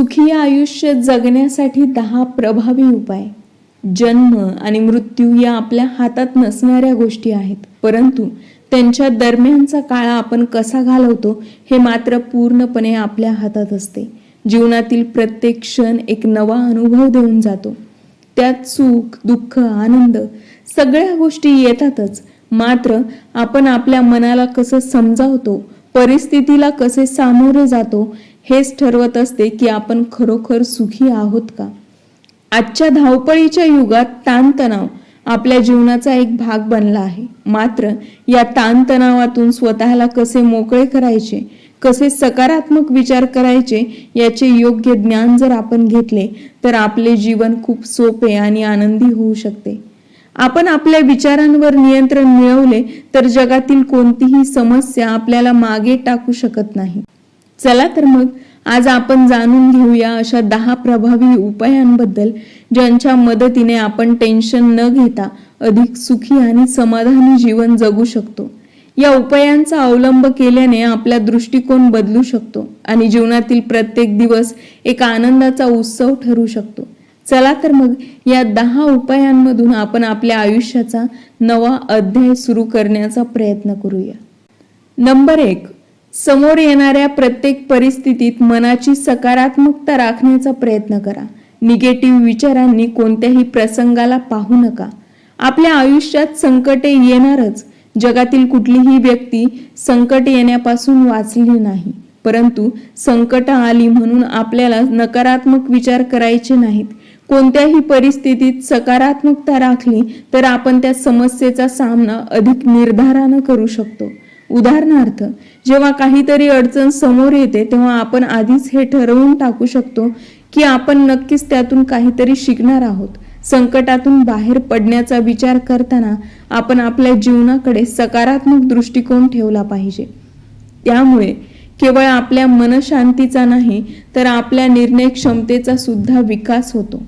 सुखी आयुष्य जगण्यासाठी दहा प्रभावी उपाय. जन्म आणि मृत्यू या आपल्या हातात नसणाऱ्या गोष्टी आहेत. परंतु त्यांच्या दरम्यानचा काळ आपण कसा घालवतो हे मात्र पूर्णपणे आपल्या हातात असते. जीवनातील प्रत्येक क्षण एक नवा अनुभव देऊन जातो. त्यात सुख दुःख आनंद सगळ्या गोष्टी येतातच. मात्र आपण आपल्या मनाला कसं समजावतो परिस्थितीला कसे सामोरे जातो हेच ठरवत असते की आपण खरोखर सुखी आहोत का? आजच्या धावपळीच्या युगात ताणतणाव आपल्या जीवनाचा एक भाग बनला आहे. मात्र या ताणतणावातून स्वतःला कसे मोकळे करायचे कसे सकारात्मक विचार करायचे याचे योग्य ज्ञान जर आपण घेतले तर आपले जीवन खूप सोपे आणि आनंदी होऊ शकते. आपण आपल्या विचारांवर नियंत्रण मिळवले तर जगातील कोणतीही समस्या आपल्याला मागे टाकू शकत नाही. चला तर मग आज आपण जाणून घेऊया अशा दहा प्रभावी उपायांबद्दल ज्यांच्या मदतीने आपण टेन्शन न घेता अधिक सुखी आणि समाधानी जीवन जगू शकतो. या उपायांचा अवलंब केल्याने आपला दृष्टिकोन बदलू शकतो आणि जीवनातील प्रत्येक दिवस एक आनंदाचा उत्सव ठरू शकतो. चला तर मग या दहा उपायांमधून आपण आपल्या आयुष्याचा नवा अध्याय सुरू करण्याचा प्रयत्न करूया. नंबर एक समोर येणाऱ्या प्रत्येक परिस्थितीत मनाची सकारात्मकता राखण्याचा प्रयत्न करा. निगेटिव्ह विचारांनी कोणत्याही प्रसंगाला पाहू नका. आपल्या आयुष्यात संकटे येणारच. जगातील कुठलीही व्यक्ती संकट येण्यापासून वाचली नाही. परंतु संकट आली म्हणून आपल्याला नकारात्मक विचार करायचे नाहीत. कोणत्याही परिस्थितीत सकारात्मकता राखली तर आपण त्या समस्येचा सामना अधिक निर्धारानं करू शकतो. उदाहरणार्थ जेव्हा काहीतरी अडचण समोर येते तेव्हा आपण आधीच हे ठरवून टाकू शकतो की आपण नक्कीच त्यातून काहीतरी शिकणार आहोत. संकटातून बाहेर पडण्याचा विचार करताना आपण आपल्या जीवनाकडे सकारात्मक दृष्टिकोन ठेवला पाहिजे. त्यामुळे केवळ आपल्या मनशांतीचा नाही तर आपल्या निर्णय क्षमतेचा सुद्धा विकास होतो.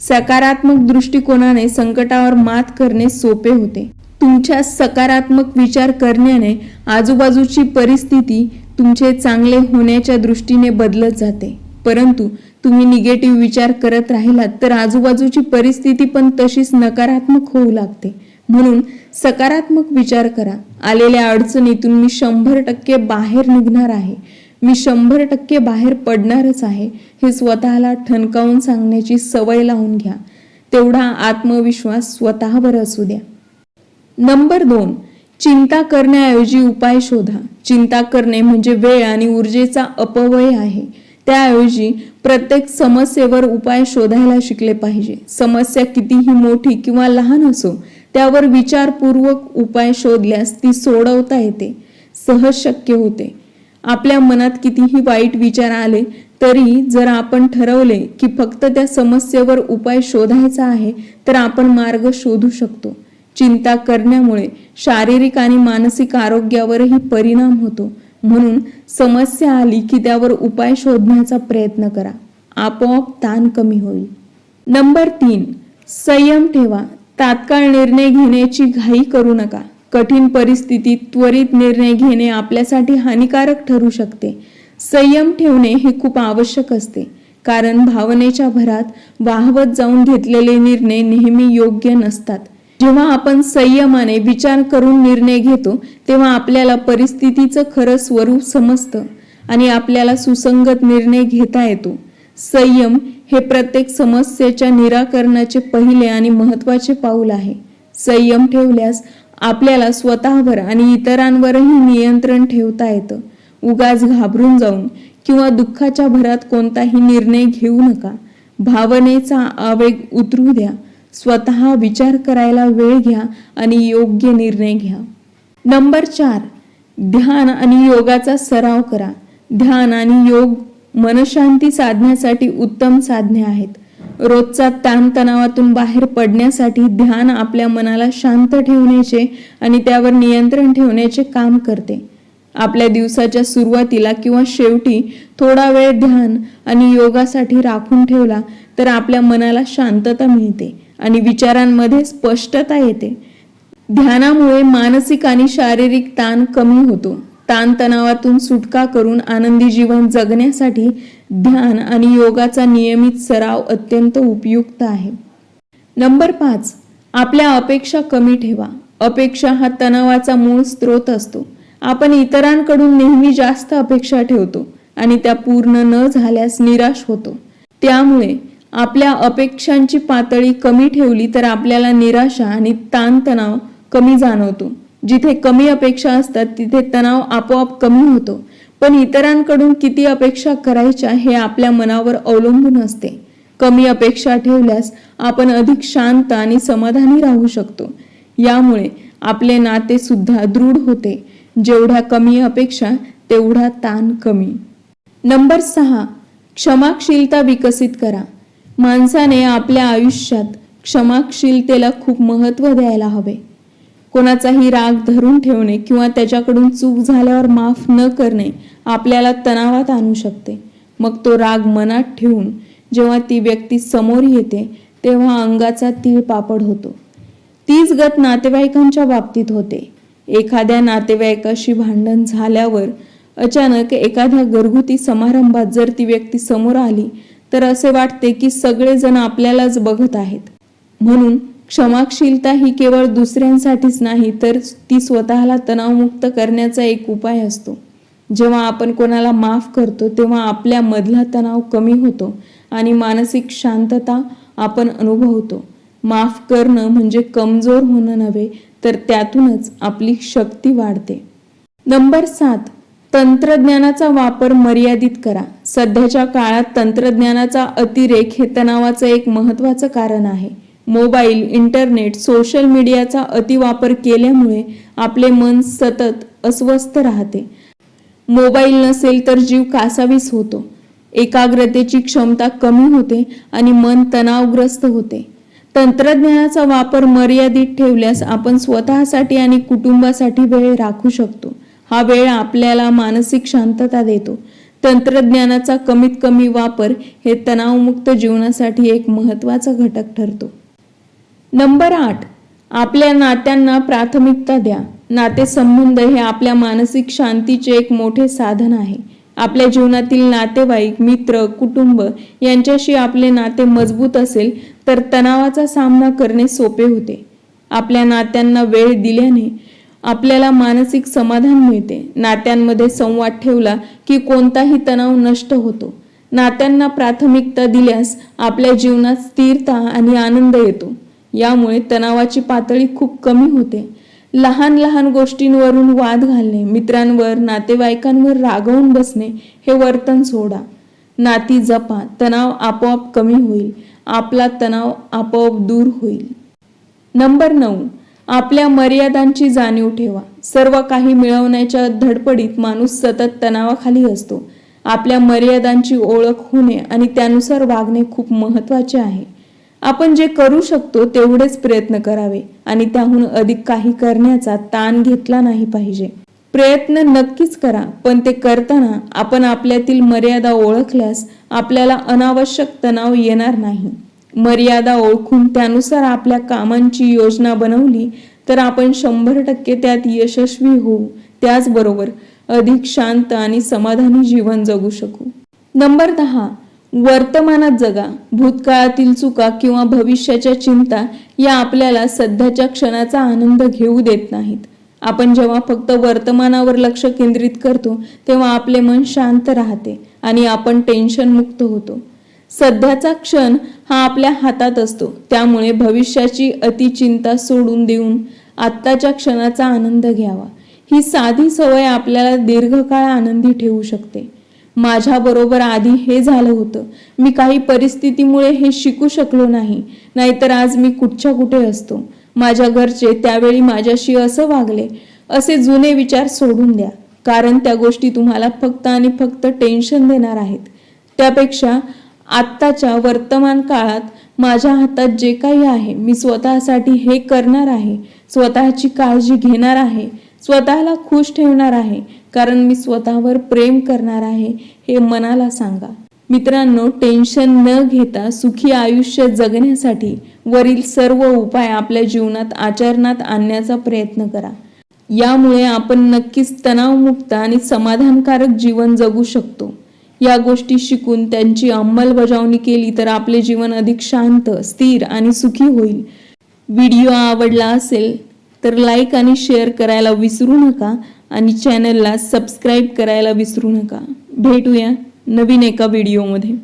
सकारात्मक दृष्टिकोनाने संकटावर मात करणे सोपे होते. तुमच्या सकारात्मक विचार करण्याने आजूबाजूची परिस्थिती तुमचे चांगले होण्याच्या दृष्टीने बदलत जाते. परंतु तुम्ही निगेटिव्ह विचार करत राहिलात तर आजूबाजूची परिस्थिती पण तशीच नकारात्मक होऊ लागते. म्हणून सकारात्मक विचार करा. आलेल्या अडचणीतून मी शंभर टक्के बाहेर निघणार आहे. मी शंभर टक्के बाहेर पडणारच आहे हे स्वतःला ठणकावून सांगण्याची सवय लावून घ्या. तेवढा आत्मविश्वास स्वतःवर असू द्या. नंबर दोन चिंता करण्याऐवजी उपाय शोधा. चिंता करणे म्हणजे वेळ आणि ऊर्जेचा अपव्यय आहे. त्याऐवजी प्रत्येक समस्येवर उपाय शोधायला शिकले पाहिजे. समस्या कितीही मोठी किंवा लहान असो त्यावर विचारपूर्वक उपाय शोधल्यास ती सोडवता येते. सहज शक्य होते. आपल्या मनात कितीही वाईट विचार आले तरी जर आपण ठरवले की फक्त त्या समस्येवर उपाय शोधायचा आहे तर आपण मार्ग शोधू शकतो. चिंता करण्यामुळे शारीरिक आणि मानसिक आरोग्यावरही परिणाम होतो. म्हणून समस्या आली की त्यावर उपाय शोधण्याचा प्रयत्न करा. आपोआप ताण कमी होईल. नंबर तीन संयम ठेवा. तात्काळ निर्णय घेण्याची घाई करू नका. कठीण परिस्थितीत त्वरित निर्णय घेणे आपल्यासाठी हानिकारक ठरू शकते. संयम ठेवणे हे खूप आवश्यक असते. कारण भावनेच्या भरात वाहवत जाऊन घेतलेले निर्णय नेहमी योग्य नसतात. जेव्हा आपण संयमाने विचार करून निर्णय घेतो तेव्हा आपल्याला परिस्थितीचं खरं स्वरूप समजतं आणि आपल्याला सुसंगत निर्णय घेता येतो. संयम हे प्रत्येक समस्येच्या निराकरणाचे पहिले आणि महत्त्वाचे पाऊल आहे. संयम ठेवल्यास आपल्याला स्वतःवर आणि इतरांवरही नियंत्रण ठेवता येतं. उगाच घाबरून जाऊन किंवा दुःखाच्या भरात कोणताही निर्णय घेऊ नका. भावनेचा आवेग उतरू द्या. स्वतः विचार करायला वेळ घ्या आणि योग्य निर्णय घ्या. नंबर चार ध्यान आणि योगाचा सराव करा. ध्यान आणि योग मनशांती साधण्यासाठी उत्तम साधने आहेत. रोजचा ताणतणावातून बाहेर पडण्यासाठी ध्यान आपल्या मनाला शांत ठेवण्याचे आणि त्यावर नियंत्रण ठेवण्याचे काम करते. आपल्या दिवसाच्या सुरुवातीला किंवा शेवटी थोडा वेळ ध्यान आणि योगासाठी राखून ठेवला तर आपल्या मनाला शांतता मिळते आणि विचारांमध्ये स्पष्टता येते. ध्यानामुळे मानसिक आणि शारीरिक ताण कमी होतो. ताणतणावातून सुटका करून आनंदी जीवन जगण्यासाठी ध्यान आणि योगाचा नियमित सराव अत्यंत उपयुक्त आहे. नंबर पाच आपल्या अपेक्षा कमी ठेवा. अपेक्षा हा तणावाचा मूळ स्रोत असतो. आपण इतरांकडून नेहमी जास्त अपेक्षा ठेवतो आणि त्या पूर्ण न झाल्यास निराश होतो. त्यामुळे आपल्या अपेक्षांची पातळी कमी ठेवली तर आपल्याला निराशा आणि ताणतणाव कमी जाणवतो. जिथे कमी अपेक्षा असतात तिथे तणाव आपोआप कमी होतो. पण इतरांकडून किती अपेक्षा करायच्या हे आपल्या मनावर अवलंबून असते. कमी अपेक्षा ठेवल्यास आपण अधिक शांत आणि समाधानी राहू शकतो. यामुळे आपले नाते सुद्धा दृढ होते. जेवढ्या कमी अपेक्षा तेवढा ताण कमी. नंबर सहा क्षमाशीलता विकसित करा. माणसाने आपल्या आयुष्यात क्षमाशीलतेला खूप महत्त्व द्यायला हवे. कोणाचाही राग धरून ठेवणे किंवा त्याच्याकडून चूक झाल्यावर माफ न करणे आपल्याला तणावात आणू शकते. मग तो राग मनात ठेवून जेव्हा ती व्यक्ती समोर येते तेव्हा अंगाचा तीळ पापड होतो. तीच गत नातेवाईकांच्या बाबतीत होते. एखाद्या नातेवाईकाशी भांडण झाल्यावर अचानक एखाद्या घरगुती समारंभात जर ती व्यक्ती समोर आली तर असे वाटते की सगळेजण आपल्यालाच बघत आहेत. म्हणून क्षमाशीलता ही केवळ दुसऱ्यांसाठीच नाही तर ती स्वतःला तणावमुक्त करण्याचा एक उपाय असतो. जेव्हा आपण कोणाला माफ करतो तेव्हा आपल्या मधला तणाव कमी होतो आणि मानसिक शांतता आपण अनुभवतो. माफ करणं म्हणजे कमजोर होणं नव्हे तर त्यातूनच आपली शक्ती वाढते. नंबर सात तंत्रज्ञानाचा वापर मर्यादित करा. सध्याच्या काळात तंत्रज्ञानाचा अतिरेक हे तणावाचं एक महत्त्वाचं कारण आहे. मोबाईल इंटरनेट सोशल मीडियाचा अतिवापर केल्यामुळे आपले मन सतत अस्वस्थ राहते. मोबाईल नसेल तर जीव कासावीस होतो. एकाग्रतेची क्षमता कमी होते आणि मन तणावग्रस्त होते. तंत्रज्ञानाचा वापर मर्यादित ठेवल्यास आपण स्वतःसाठी आणि कुटुंबासाठी वेळ राखू शकतो. हा वेळ आपल्याला मानसिक शांतता देतो. तंत्रज्ञानाचा कमीत कमी वापर हे तणावमुक्त जीवनासाठी एक महत्त्वाचा घटक ठरतो. नंबर आठ आपल्या नात्यांना प्राथमिकता द्या. नातेसंबंध हे आपल्या मानसिक शांतीचे एक मोठे साधन आहे. आपल्या जीवनातील नातेवाईक मित्र कुटुंब यांच्याशी आपले नाते मजबूत असेल तर तणावाचा सामना करणे सोपे होते. आपल्या नात्यांना वेळ दिल्याने आपल्याला मानसिक समाधान मिळते. नात्यांमध्ये संवाद ठेवला की कोणताही तणाव नष्ट होतो. नात्यांना प्राथमिकता दिल्यास आपल्या जीवनात स्थिरता आणि आनंद येतो. यामुळे तणावाची पातळी खूप कमी होते. लहान लहान गोष्टींवरून वाद घालणे मित्रांवर नातेवाईकांवर रागवून बसणे हे वर्तन सोडा. नाती जपा तणाव आपोआप कमी होईल. आपला तणाव आपोआप दूर होईल. नंबर नऊ आपल्या मर्यादांची जाणीव ठेवा. सर्व काही मिळवण्याच्या धडपडीत माणूस सतत तणावाखाली असतो. आपल्या मर्यादांची ओळख होणे आणि त्यानुसार वागणे खूप महत्त्वाचे आहे. आपण जे करू शकतो तेवढेच प्रयत्न करावे आणि त्याहून अधिक काही करण्याचा ताण घेतला नाही पाहिजे. प्रयत्न नक्कीच करा पण ते करताना आपण आपल्यातील मर्यादा ओळखल्यास आपल्याला अनावश्यक तणाव येणार नाही. मर्यादा ओळखून त्यानुसार आपल्या कामांची योजना बनवली तर आपण शंभर टक्के त्यात यशस्वी होऊ त्याचबरोबर अधिक शांत आणि समाधानी जीवन जगू शकू. नंबर दहा वर्तमानात जगा. भूतकाळातील चुका किंवा भविष्याच्या चिंता या आपल्याला सध्याच्या क्षणाचा आनंद घेऊ देत नाहीत. आपण जेव्हा फक्त वर्तमानावर लक्ष केंद्रित करतो तेव्हा आपले मन शांत राहते आणि आपण टेन्शन मुक्त होतो. सध्याचा क्षण हा आपल्या हातात असतो. त्यामुळे भविष्याची अतिचिंता सोडून देऊन आत्ताच्या क्षणाचा आनंद घ्यावा. ही साधी सवय आपल्याला दीर्घकाळ आनंदी ठेवू शकते. माझ्या बरोबर आधी हे झालं होतं. मी काही परिस्थितीमुळे हे शिकू शकलो नाही. नाहीतर आज मी कुठच्या कुठे असतो? माझ्या घरचे त्यावेळी माझ्याशी असं वागले असे जुने विचार सोडून द्या. कारण त्या गोष्टी तुम्हाला फक्त आणि फक्त टेन्शन देणार आहेत. त्यापेक्षा आत्ताच्या वर्तमान काळात माझ्या हातात जे काही आहे मी स्वतःसाठी हे करणार आहे. स्वतःची काळजी घेणार आहे. स्वतःला खुश ठेवणार आहे. कारण मी स्वतःवर प्रेम करणार आहे हे मनाला सांगा. मित्रांनो टेन्शन न घेता सुखी आयुष्य जगण्यासाठी वरील सर्व उपाय आपल्या जीवनात आचरणात आणण्याचा प्रयत्न करा. यामुळे आपण नक्कीच तणावमुक्त आणि समाधानकारक जीवन जगू शकतो. या गोष्टी शिकून त्यांची अंमलबजावणी केली तर आपले जीवन अधिक शांत स्थिर आणि सुखी होईल. व्हिडिओ आवडला असेल तर लाईक आणि शेअर करायला विसरू नका आणि चॅनलला सबस्क्राईब करायला विसरू नका. भेटूया. नवीन एका व्हिडिओमध्ये.